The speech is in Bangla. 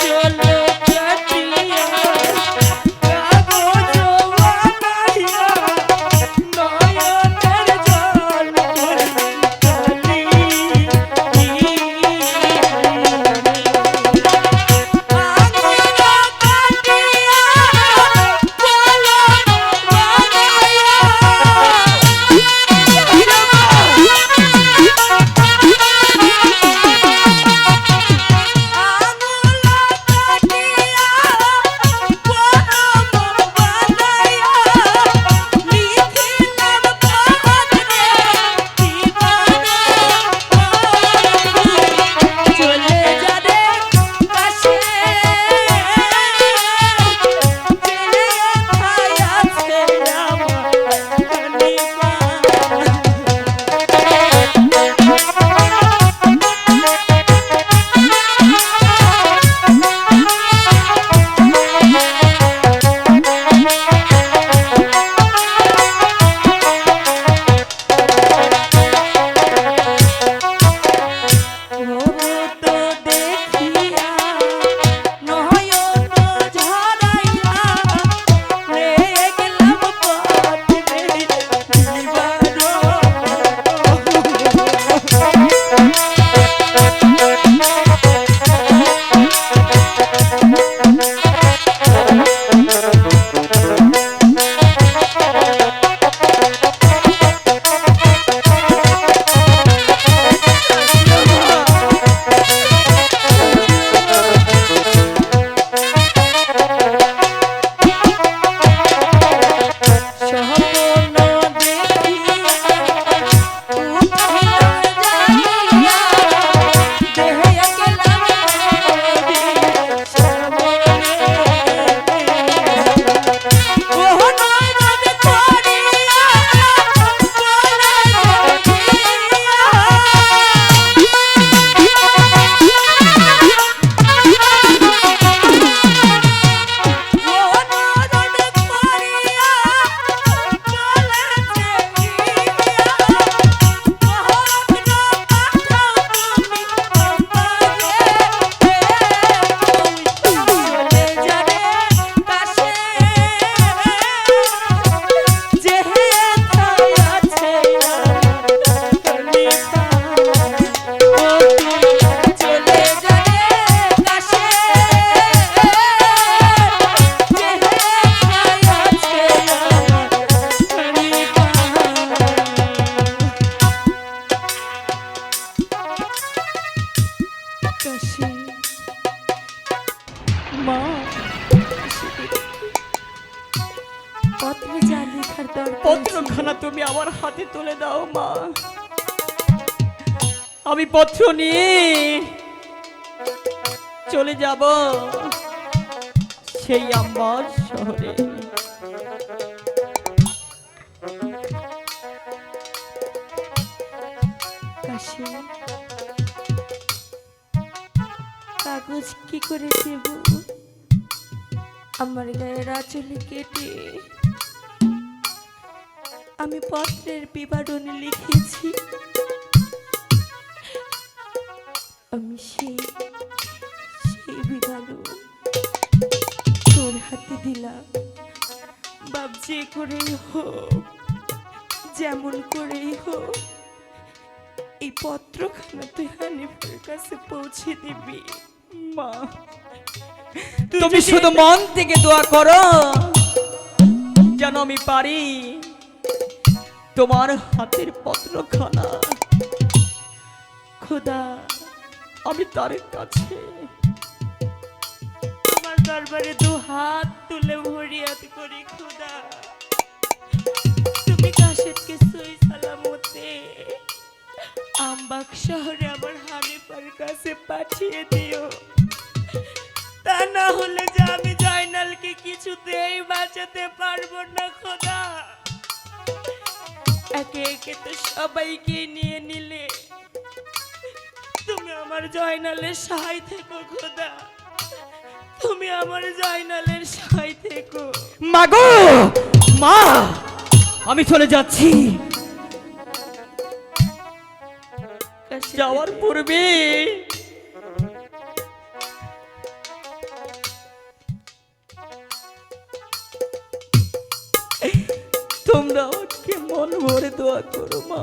চলো পত্রে দরকার পত্রখানা তুমি আমার হাতে তুলে দাও, মা। আমি পত্র নিয়ে চলে যাব সেই আমার শহরে। কাগজ কি করে দেব? আমার গায়ের আঁচলে কেটে আমি পত্রের বিবরণী লিখেছি। আমি সেই সেই বিবরণ তোর হাতে দিলাম। বাপ যে করেই হোক, যেমন করেই হোক, এই পত্রখানা তুই হানিফের কাছে পৌঁছে দিবি। মা। তুমি শুধু মন থেকে দোয়া করো যেন আমি পারি তোমার হাতের পত্র পত্রখানা। খোদা আমি তার কাছে। তোমার দরবারে দু হাত কাছে পাঠিয়ে দিও। তা না হলে যে আমি জয়নালকে কিছুতেই বাঁচাতে পারব না, খোদা। একে একে তো সবাইকে নিয়ে নিলে। তুমি আমার জয়নালের সহায় থেকো, খোদা। তুমি আমার জয়নালের সহায় থেকো। মাগো! মা! আমি চলে যাচ্ছি। যাওয়ার পূর্বে তোমরা আমাকে মন ভরে দোয়া করো মা।